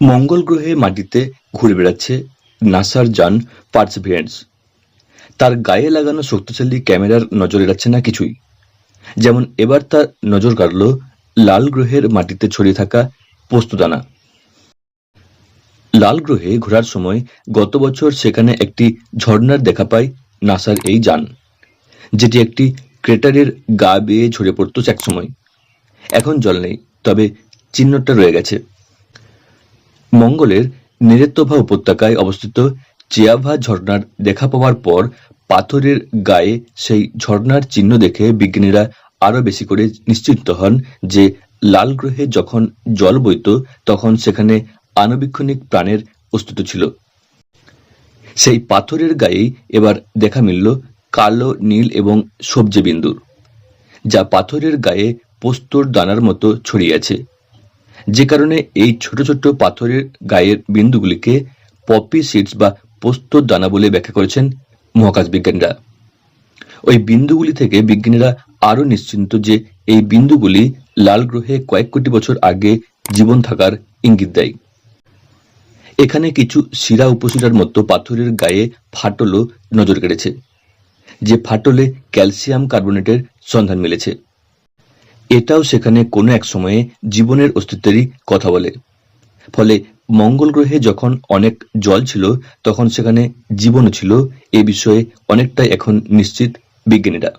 মঙ্গল গ্রহে মাটিতে ঘুরে বেড়াচ্ছে নাসার যান পার্সিভিয়ারেন্স তার গায়ে লাগানো শক্তিশালী ক্যামেরার নজর এড়াচ্ছে না কিছুই। যেমন এবার তার নজর কাড়ল লাল গ্রহের মাটিতে ছড়িয়ে থাকা পোস্তদানা লাল গ্রহে ঘোরার সময় গত বছর সেখানে একটি ঝর্ণার দেখা পায় নাসার এই যান যেটি একটি ক্রেটারের গা বেয়ে ঝরে পড়তো একসময়। এখন জল নেই, তবে চিহ্নটা রয়ে গেছে। মঙ্গলের নেরেত্তভা উপত্যকায় অবস্থিত চিয়াভা ঝর্ণার দেখা পাওয়ার পর পাথরের গায়ে সেই ঝর্ণার চিহ্ন দেখে বিজ্ঞানীরা আরও বেশি করে নিশ্চিত হন যে লাল গ্রহে যখন জল বইত, তখন সেখানে আণুবীক্ষণিক প্রাণের অস্তিত্ব ছিল। সেই পাথরের গায়েই এবার দেখা মিলল কালো, নীল এবং সবজি বিন্দুর, যা পাথরের গায়ে পোস্তর দানার মতো ছড়িয়ে আছে। যে কারণে এই ছোট ছোট পাথরের গায়ের বিন্দুগুলিকে পপি সিডস বা পোস্তর দানা বলে ব্যাখ্যা করেছেন মহাকাশ বিজ্ঞানীরা। ওই বিন্দুগুলি থেকে বিজ্ঞানীরা আরও নিশ্চিন্ত যে এই বিন্দুগুলি লাল গ্রহে কয়েক কোটি বছর আগে জীবন থাকার ইঙ্গিত দেয়। এখানে কিছু শিরা উপশিরার মতো পাথরের গায়ে ফাটলও নজর কেড়েছে, যে ফাটলে ক্যালসিয়াম কার্বোনেটের সন্ধান মিলেছে। এটাও সেখানে কোনো এক সময়ে জীবনের অস্তিত্বেরই কথা বলে। ফলে মঙ্গল গ্রহে যখন অনেক জল ছিল, তখন সেখানে জীবনও ছিল। এ বিষয়ে অনেকটাই এখন নিশ্চিত বিজ্ঞানীরা।